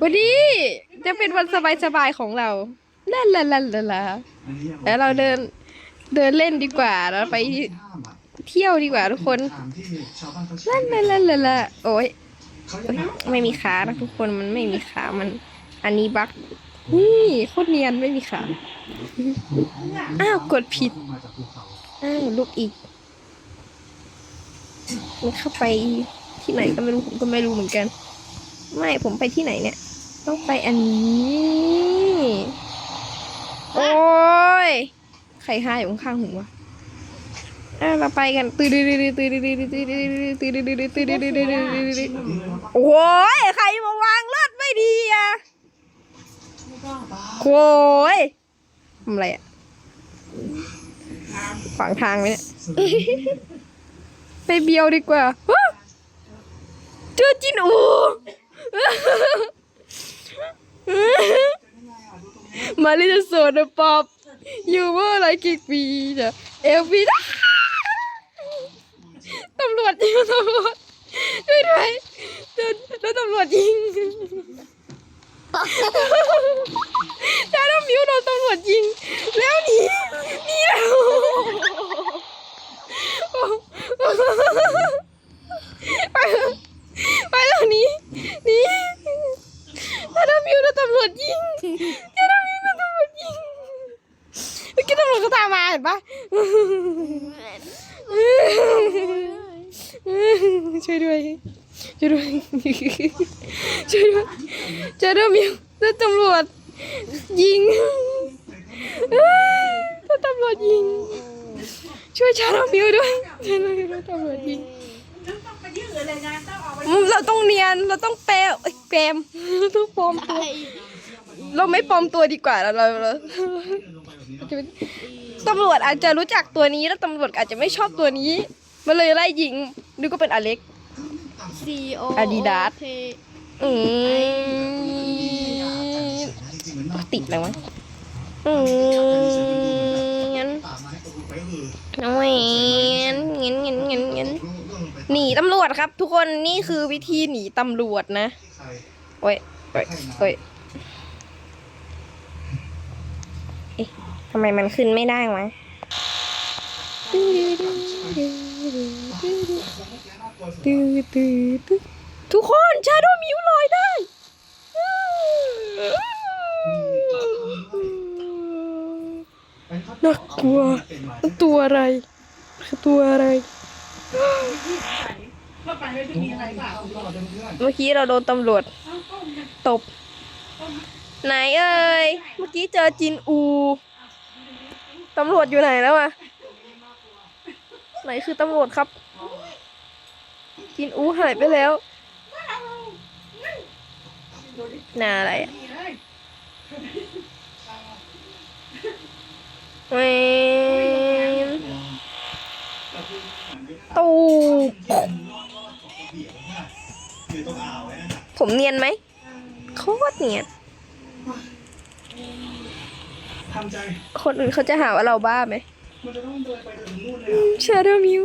วันนี้จะเป็นวันสบายๆของเราลาลาลาลาลาแล้วเราเดินเดินเล่นดีกว่าเราไปเที่ยวดีกว่าทุกคนลาลาลาลาลาโอ้ยเอ้ยไม่มีขานะทุกคนมันไม่มีขามัน อันนี้บั๊กนี่โคตรเนียนไม่มีขา อ้าวกดผิด อ้าวลูกอีก มันเข้าไปที่ไหนก็ไม่รู้ผมก็ไม่รู้เหมือนกัน ไม่ผมไปที่ไหนเนี่ย ต้องไปอันนี้ โอ้ยไข่ฮาอยู่ข้างหูวะเราไปกันตืดอดื้อดื้อตืดอดื้อดื้อตืดอดื้อดื้อตืดอดื้ดตืดอดื้ดตืดอดื้ดโอ้ยใครมาวางเลือดไม่ดีอะโอ้ยทำอะไรอะฝั่งทางไหมเนี่ยไปเบียวดีกว่าจูจินอู มาลิจะโซนป๊อปอยู่เมื่อไรกี่ปีจะเอลฟีนะตำรวจยิงตำรวจช่วยด้วยโดนโดนตำรวจยิงจ้าน้ำมิวโดนตำรวจยิง แล้วหนีหนีแล้วไปแล้วหนีห นีจ้าน้ำมิวโดนตำรวจยิงจ้าน้ำมิวโดนตำรวจยิงเมื่อกี้ตำรวจก็ตามมาเห็นปะช่วยด้วยช่วยด้วยช่วยด้วยจอเรื่องมิวแล้วตำรวจยิงแล้วตำรวจยิง ช่วยชาร์ลมิวด้วยช่วยด้วยแล้วตำรวจยิงอืม เราต้องเนียนเราต้องแปลเอ้ยแปลมเราต้องปลอมตัวเราไม่ปลอมตัวดีกว่าเราเราเราจะเป็นตำรวจอาจจะรู้จักตัวนี้แล้วตำรวจอาจจะไม่ชอบตัวนี้ มันเลยไล่ยิงนึกก็เป็นอเล็ก C O Adidas T อืมติดแล้วมั้งอืมงั้นเอาไว้งั้นงั้นงั้นงั้นงั้น หนีตำรวจครับ ทุกคนนี่คือวิธีหนีตำรวจนะโอ้ยโอ้ยโอ้ยเอ๊ะทำไมมันขึ้นไม่ได้วะตื้อตื้อตื้อทุกคนชาโดมิวลอยได้น่ากลัวมันตัวอะไร คือตัวอะไรเมื่อกี้เราโดนตำรวจตบ ไหนเอ่ย เมื่อกี้เจอจินอู ตำรวจอยู่ไหนแล้วอะไหนคือตำรวจครับ จินอูหายไปแล้วหนาอะไรอะเว ตูผมเนียนไหมโคตรเนียนคนอื่นเขาจะหาว่าเราบ้าไหมเชอร์เดมิว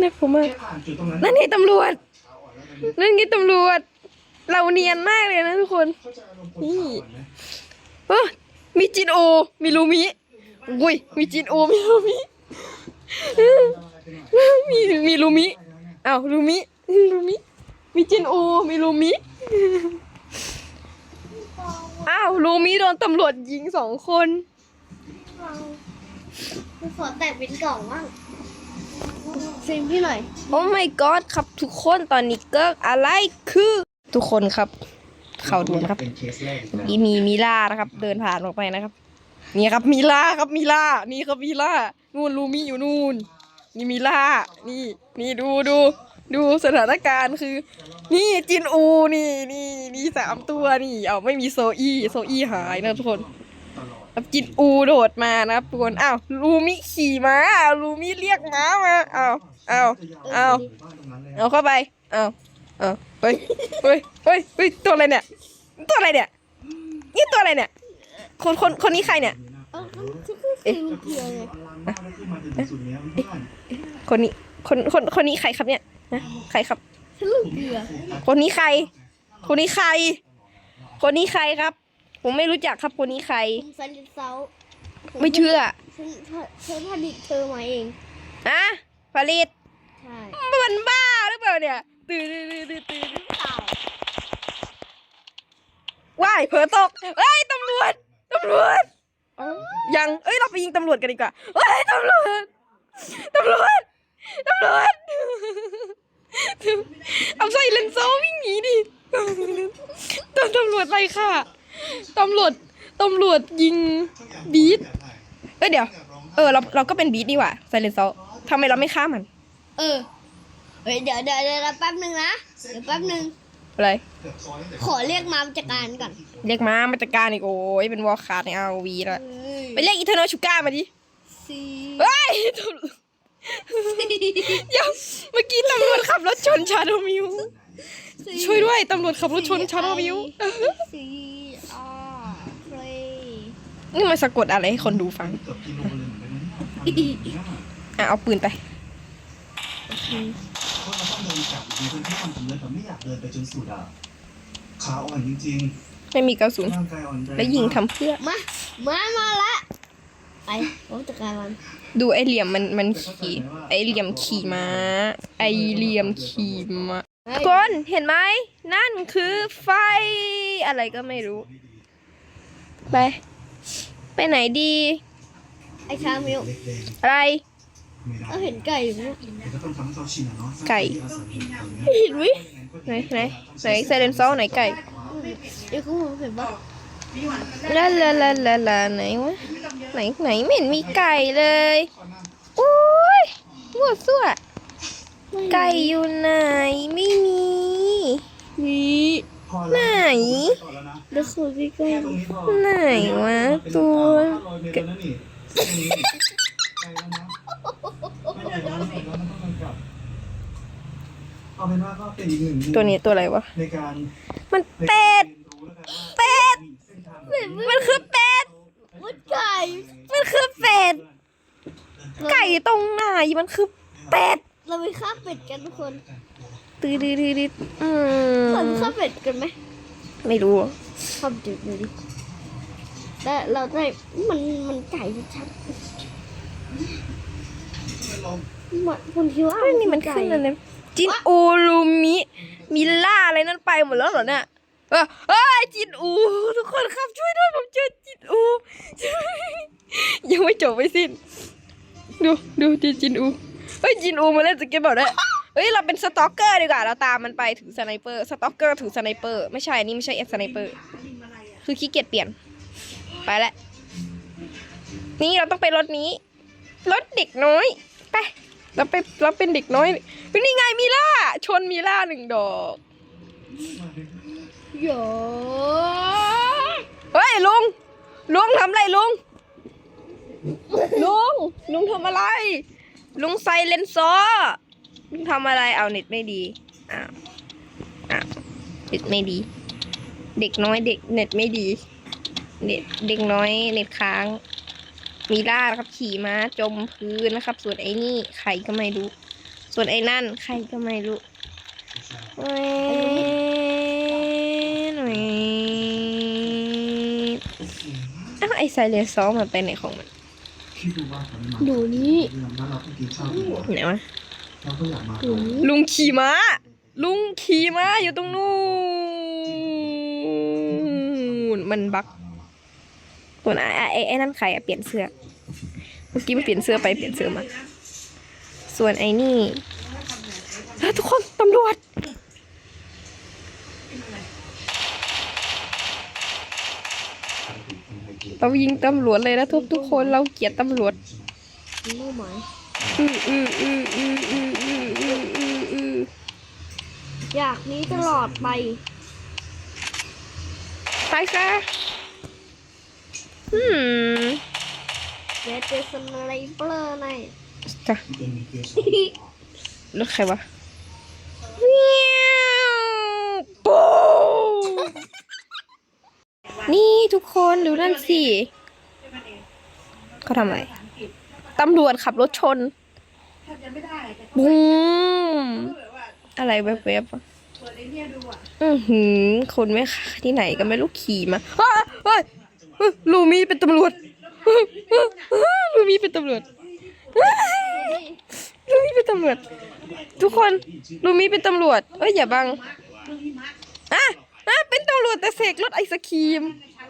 น่ากลัวมากนั่นไงตำรวจ นั่นไงตำรวจ เราเนียนมากเลยนะทุกคน นี่เออมีจินโอ มีลูมิ อุ้ย มีจินโอ มีลูมิ มีมีลูมิอ้าวลูมิลูมิ มีจินโอมีลูมิอ้าวลูมิโดนตำรวจยิงสองคนขอแตกเป็นกล่องบ้างซิมพี่หน่อย โอ้ my god ครับทุกคนตอนนี้เกิดอะไรคือทุกคนครับ เขาด่วนครับเป็นเคสแรกนะนี่มีมิล่านะครับ เดินผ่านออกไปนะครับ นี่ครับมิล่าครับมิล่านี่ครับมิล่า นู่นลูมิอยู่นู่น นี่มิล่า นี่ นี่ดูดู ดูสถานการณ์คือ นี่จินอูนี่นี่นี่สามตัวนี่ เอาไม่มีโซอี้โซอี้หายนะทุกคนจินอูโดดมานะครับทุกคนอ้าวลูมิขี่ม้าลูมิเรียกม้ามาอ้าวอ้าวอ้าวบ้าเลยเอาเข้าไปอ้าวอ้าวเฮ้ยเฮ้ยเฮ้ยเฮ้ยตัวอะไรเนี่ย ตัวอะไรเนี่ย นี่ตัวอะไรเนี่ย คนคนคนนี้ใครเนี่ย เออก็คือซิมเพียเลยอลังมากแล้วคือมาถึงจุดเนี้ยบ้านคนนี้คนคนคนนี้ใครครับเนี่ยนะใครครับทะลุเกลือคนนี้ใคร คนนี้ใคร คนนี้ใครครับ ผมไม่รู้จักครับคนนี้ใครผมซันดิเซาไม่เชื่อฉันฉันผลิตเธอมาเองอะผลิตใช่มันบ้าหรือเปล่าเนี่ยตื่นตื่นตื่นตื่นเต่าว้ายเผลอตกเอ้ยตำรวจตำรวจอ๋อ ยัง เอ้ย เราไปยิงตำรวจกันดีกว่าเอ้ยตำรวจตำรวจตำรวจเอาใส่เลนส์โซ่วิ่งหนีดิโดนตำรวจไล่ค่ะตำรวจตำรวจยิงบีทเอ้ยเดี๋ยว เออเราเราก็เป็นบีทนี่หว่าไซเลนโซ่ทำไมเราไม่ฆ่ามัน เออเดี๋ยวเดี๋ยวเดี๋ยวแป๊บหนึ่งนะ เดี๋ยวแป๊บหนึ่ง อะไร ขอเรียกมาจัดการก่อนเรียกมามาจัดการอีกโอ้ยเป็นวอลคาร์ดในอาวีแล้วเฮ้ยไปเรียกอีเทอร์โนชูก้ามาดิสี่เฮ้ยตำรวจเดี๋ยวเมื่อกี้ตำรวจขับรถชนชาโดมิวสี่ช่วยด้วยตำรวจขับรถชนชาโดมิวสี่อาร์เรย์นี่มันสะกดอะไรให้คนดูฟังเกือบกิโลเลยเหมือนกันนะอะเอาปืนไป เพราะเราต้องเดินกลับในพื้นที่ความสำเร็จแบบไม่อยากเดินไปจนสุดอะขาอ่อนจริงไม่มีกระสุน ๆร่างกายอ่อนแรงแล้วยิงทำเพื่อ มามามาละไปผมจัดการมันดูไอเหลี่ยมมันมันขี่ไอเหลี่ยมขี่ม้า ไอเหลี่ยมขี่ม้าเฮ้ทุยกคนเห็นไหมนั่นคือไฟอะไรก็ไม่รู้ ไป ไปไหนดี ไอชามิวเล็กอะไรๆไม่ได้ ก็เห็นไก่อยู่เนี่ยแต่ก็ต้องทำให้เขาชินอะเนาะไก่เห็นไหมไหนไหนไหนไซเลนโซไหนไก่เดี๋ยวคุณเห็นปะลาลาลาลาลาไหนวะไหนไหนไม่เห็นมีไก่เลยโอ้ยมั่วซั่วไก่อยู่ไหนไม่มีนี่พอแล้วไหนพอแล้วนะเดี๋ยวคุณพี่ไก่แค่ตรงนี้พอไหนวะตัว ห้าร้อยเมตรแล้วนะนี่ตรงนี้ไกลแล้วนะไม่ไกลแล้วนะแล้วมันต้องเดินกลับเอาเป็นว่าก็เป็นอีกหนึ่งตัวนี้ตัวอะไรวะ ในการมันในเป็การดเรียนรู้แล้วกันว่าเป็ด มันคือเป็ด มันไก่ มันคือเป็ด ไก่ตรงไหนมันคือเป็ด เราไปฆ่าเป็ดกันทุกคนตืดดืดดืดดืดอืเรามไปฆ่าเป็ดกันไหม ไม่รู้ฆ่าเป็ดดูดิแต่เราได้มันมันไก่ชัด ๆมันคุณคิดว่าเฮ้ยนี่มันขึ้นอะไรจินอูรูมิมิล่าอะไรนั่นไปหมดแล้วเหรอเนี่ยเออเอ้ยจินอู ทุกคนครับช่วยด้วยผมเจอจินอูยังไม่จบไม่สิ้น ดูดูจินจินอูเฮ้ยจินอูมาเล่นสเก็ตบอร์ดด้วยเฮ้ยเราเป็นสต็อกเกอร์ดีกว่าเราตามมันไปถือสไนเปอร์สต็อกเกอร์ถือสไนเปอร์ไม่ใช่อันนี่ไม่ใช่เอสไนเปอร์คือขี้เกียจเปลี่ยน ไปแล้วนี่เราต้องไปรถนี้รถเด็กน้อย ไปเราไปเราเป็นเด็กน้อยเป็นนี่ไงมีล่าชนมีล่าหนึ่งดอกโยเฮ้ยลุงลุงทำอะไรลุงลุงลุงทำอะไร ลุงใส่เลนส์ซอลุงทำอะไรเอาเน็ตไม่ดีอ้าวอ้าวเน็ตไม่ดี เด็กน้อยเด็กเน็ตไม่ดี เน็ตเด็กน้อยเน็ตค้าง มีล่านะครับ ขี่ม้าจมพื้นนะครับ ส่วนไอ้นี่ใครก็ไม่รู้ ส่วนไอ้นั่นใครก็ไม่รู้แหวนแหวนอ้าวไอ้ไซเลนซอมันไปไหนของมันคิดดูว่าตอนนี้ดูนี่เราเราต้องกินข้าวดีกว่าไหนวะเราก็อยากมาดูนี่ลุงขี่ม้า ลุงขี่ม้าอยู่ตรงนู้นมันบัก ตัวไหนไอ้ไอ้นั่นใครอะเปลี่ยนเสื้อ เมื่อกี้มันเปลี่ยนเสื้อไปเปลี่ยนเสื้อมา ส่วนไอ้นี่เฮ้ยทุกคนตำรวจเรายิงตำรวจเลยนะทุกทุกคนเราเกลียดตำรวจเป้าหมายอืออืออืออืออืออืออืออืออืออยากนี้ตลอดไป ไปซะ อืมเดี๋ยวเจอสไนเปอร์ในจ้ะเป็นเกสรถใครวะเมียวปูนี่ทุกคนดูนั่นสิเขาทำอะไรตำรวจขับรถชนบูมอะไรแวบๆอะอือหือ คนไม่ค่ะที่ไหนก็ไม่รู้ขี่มาเฮ้ยเฮ้ยเฮ้ย ลูมี่เป็นตำรวจ ลูมี่เป็นตำรวจ ลูมี่เป็นตำรวจ ทุกคน ลูมี่เป็นตำรวจ เอ้ยอย่าบังอะอะเป็นตำรวจแต่เสกรถไอศครีม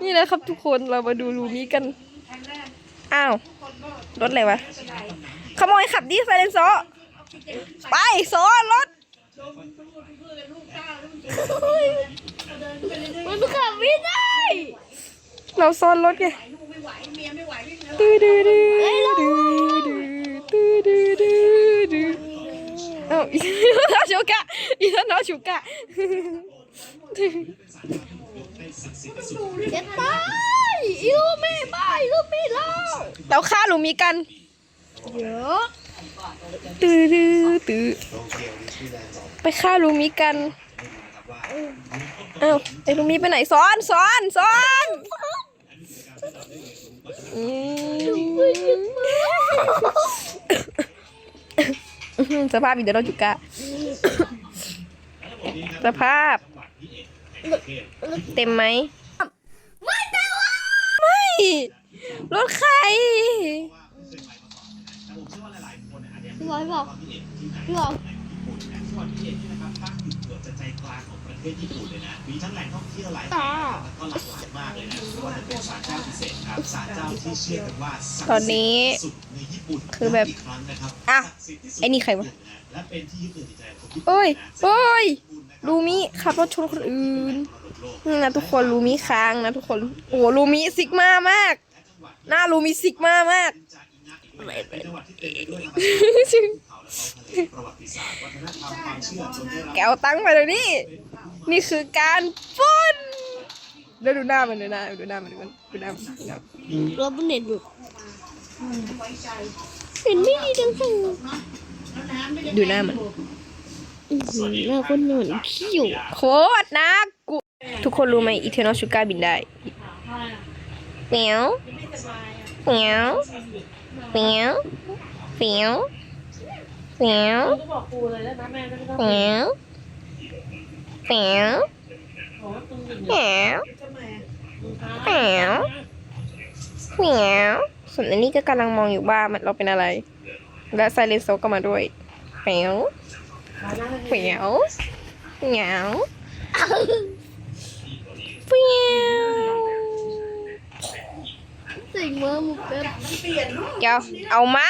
นี่นะครับทุกคนเรามาดูลูมี่กัน อ้าว รถอะไรวะ ขโมยขับดีไซเลนโซไปโซรถ มันขับไม่ได้ เราซ่อนรถไงตื้อดื้อดื้อดื้อดื้อดื้อดื้อดื้อเอ้าอีน้านชูกะอีน้านชูกะเจะตายอีลูกไม่บ้าอีลูกไม่เล่าเราฆ่าลูมีกันเยอะตื้อดื้อตื้อไปฆ่าลูมีกันเอ้าไอ้ลูมีไปไหนซ้อนซ้อนซ้อน สภาพอีเดโรจุกะ สภาพ เต็มไหม ไม่แต่ว่าไม่ รถใครพี่บอยบอกพี่บอก ใจกลางของประเทศญี่ปุ่นเลยนะ มีทั้งแหล่งท่องเที่ยวหลายตาก็หลากหลายมากเลยนะไม่ว่าจะเป็นศาลเจ้าพิเศษครับศาลเจ้าที่เชื่อกันว่าศักดิ์ตอนนี้สิทธิ์สุดในญี่ปุ่นคือแบบกครั้งนะครับอะศักดิ์สิทธิ์ที่สุดไอ้นี่ใครวะและเป็นที่ยึดเหนี่ยวจิตใจของคนญี่ปุ่นโอ้ยนะโอ้ยลูลูมิขับรถชนคนอื่นนี่นะทุกคนลูมิค้างนะทุกคนโอ้โหลูมิซิกมามาก หน้าลูมิซิกมามากเป็นจังหวัดที่เต็มไปด้วยธรรมชาติภูเขา และท้องทะเลประวัติศาสตร์วัฒนธรรมความเชื่อจนได้รับแกเอาตังค์มาเดี๋ยวนี้ นี่คือการปล้นเดี๋ยวดูหน้ามันดูหน้าดูหน้ามันดูมันดูหน้ามันดูหน้ามันรถบนเน็ตหลุดเห็นไม่ดีจังเลยดูหน้ามันอื้อหือหน้าคนเหมือนขี้อยู่โคตรน่ากูทุกคนรู้ไหมอีเทนอลชูการบินได้เปียวเปียวเปียวเปียว เปียวก็บอกครูเลยแล้วนะแม่ไม่ต้องเปียวเปียวบอกว่าตึงหนึ่งเปียวเปียวเปียวส่วนอันนี้ก็กำลังมองอยู่ว่ามันเราเป็นอะไร และไซเลนโซก็มาด้วยเปียวเปียวเหงาเปียวสิ่งเมื่อมุกแบบเดี๋ยวเอามา